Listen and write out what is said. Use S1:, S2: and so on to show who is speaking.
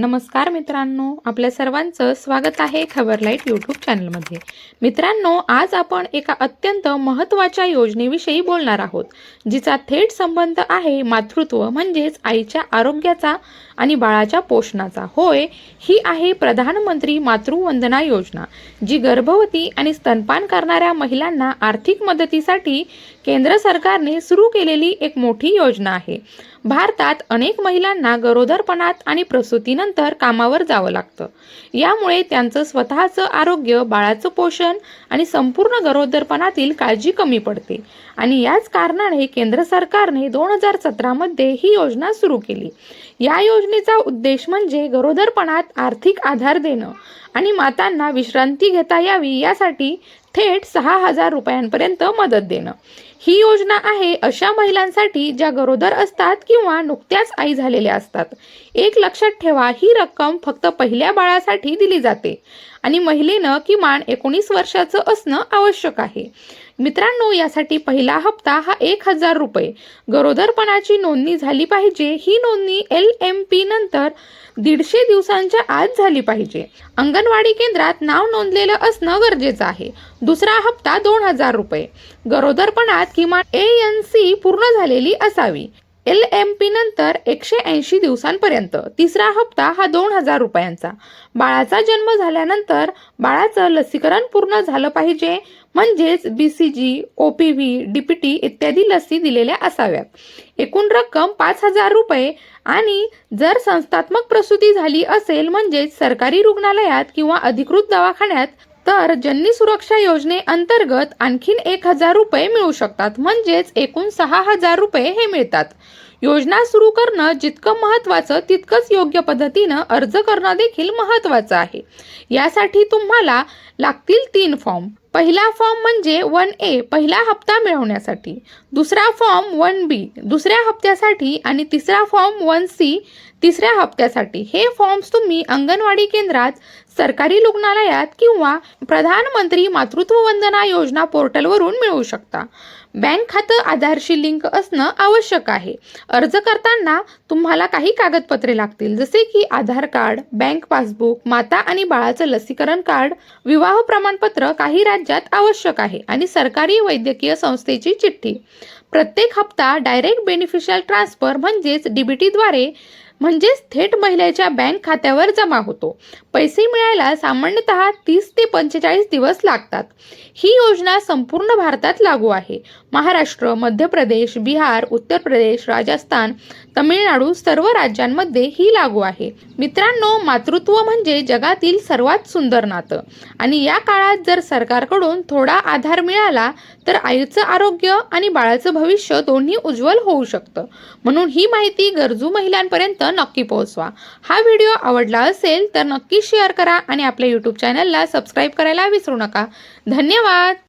S1: नमस्कार मित्रांनो आपल्या सर्वांचं स्वागत आहे खबरलाईट यूट्यूब चॅनलमध्ये. मित्रांनो आज आपण एका अत्यंत महत्त्वाच्या योजनेविषयी बोलणार आहोत जिचा थेट संबंध आहे मातृत्व म्हणजेच आईच्या आरोग्याचा आणि बाळाच्या पोषणाचा. होय ही आहे प्रधानमंत्री मातृवंदना योजना जी गर्भवती आणि स्तनपान करणाऱ्या महिलांना आर्थिक मदतीसाठी केंद्र सरकारने सुरू केलेली एक मोठी योजना आहे. भारतात अनेक महिलांना गरोदरपणात आणि प्रसूतीनंतर कामावर जावं लागतं. यामुळे त्यांचं स्वतःचं आरोग्य बाळाचं पोषण आणि संपूर्ण गरोदरपणातील काळजी कमी पडते. आणि याच कारणाने केंद्र सरकारने दोन हजार सतरामध्ये ही योजना सुरू केली. या योजनेचा उद्देश म्हणजे गरोदरपणात आर्थिक आधार देणं आणि मातांना विश्रांती घेता यावी यासाठी थेट सहा हजार रुपयांपर्यंत मदत देणं. ही योजना आहे अशा महिलांसाठी ज्या गरोदर असतात किंवा नुकत्याच आई झालेल्या असतात. एक लक्षात ठेवा ही रक्कम फक्त पहिल्या बाळासाठी दिली जाते. आणि महिलेनं किमान एकोणीस वर्षाचं असणं आवश्यक आहे. मित्रांनो यासाठी पहिला हप्ता हा एक हजार रुपये. गरोदरपणाची नोंदणी झाली पाहिजे. ही नोंदणी एल एम पी नंतर दीडशे दिवसांच्या आत झाली पाहिजे. अंगणवाडी केंद्रात नाव नोंदलेलं असणं गरजेचं आहे. दुसरा हप्ता दोन हजार रुपये. गरोदरपणात किमान ए एन सी पूर्ण झालेली असावी. एल एम पी नंतर एकशे ऐंशी दिवसांपर्यंत. तिसरा हप्ता हा दोन हजार रुपयांचा. बाळाचा जन्म झाल्यानंतर बाळाचं लसीकरण पूर्ण झालं पाहिजे म्हणजेच B C G O P V D P T इत्यादी लसी दिलेल्या असाव्यात. एकूण रक्कम पाच हजार रुपये आणि जर संस्थात्मक प्रसूती झाली असेल म्हणजेच सरकारी रुग्णालयात किंवा अधिकृत दवाखान्यात तर जननी सुरक्षा योजनेअंतर्गत आणखीन एक हजार रुपये मिळू शकतात. म्हणजेच एकूण सहा हजार रुपये हे मिळतात. योजना सुरू करणं जितकं महत्त्वाचं तितकंच योग्य पद्धतीनं अर्ज करणं देखील महत्त्वाचं आहे. यासाठी तुम्हाला लागतील तीन फॉर्म. पहिला फॉर्म म्हणजे वन ए पहिला हप्ता मिळवण्यासाठी. दुसरा फॉर्म वन बी दुसऱ्या हप्त्यासाठी आणि तिसरा फॉर्म वन सी तिसऱ्या हप्त्यासाठी. हे फॉर्म्स तुम्ही अंगणवाडी केंद्रात सरकारी रुग्णालयात किंवा प्रधानमंत्री मातृत्व वंदना योजना पोर्टलवरून मिळवू शकता. बँक खातं आधारशी लिंक असणं आवश्यक आहे. अर्ज करताना तुम्हाला काही कागदपत्रे लागतील जसे की आधार कार्ड बँक पासबुक माता आणि बाळाचं लसीकरण कार्ड विवाह प्रमाणपत्र काही राज्यात आवश्यक आहे आणि सरकारी वैद्यकीय संस्थेची चिठ्ठी. प्रत्येक हप्ता डायरेक्ट बेनिफिशियल ट्रान्सफर म्हणजेच डीबीटीद्वारे म्हणजेच थेट महिलेच्या बँक खात्यावर जमा होतो. पैसे मिळायला सामान्यतः तीस ते पंचेचाळीस दिवस लागतात. ही योजना संपूर्ण भारतात लागू आहे. महाराष्ट्र मध्य प्रदेश बिहार उत्तर प्रदेश राजस्थान तमिळनाडू सर्व राज्यांमध्ये ही लागू आहे. मित्रांनो मातृत्व म्हणजे जगातील सर्वात सुंदर नातं. आणि या काळात जर सरकारकडून थोडा आधार मिळाला तर आईचं आरोग्य आणि बाळाचं भविष्य दोन्ही उज्ज्वल होऊ शकतं. म्हणून ही माहिती गरजू महिलांपर्यंत नक्की पोहोचवा. हा व्हिडिओ आवडला असेल तर नक्की शेअर करा आणि आपल्या यूट्यूब चॅनलला सबस्क्राईब करायला विसरू नका. धन्यवाद!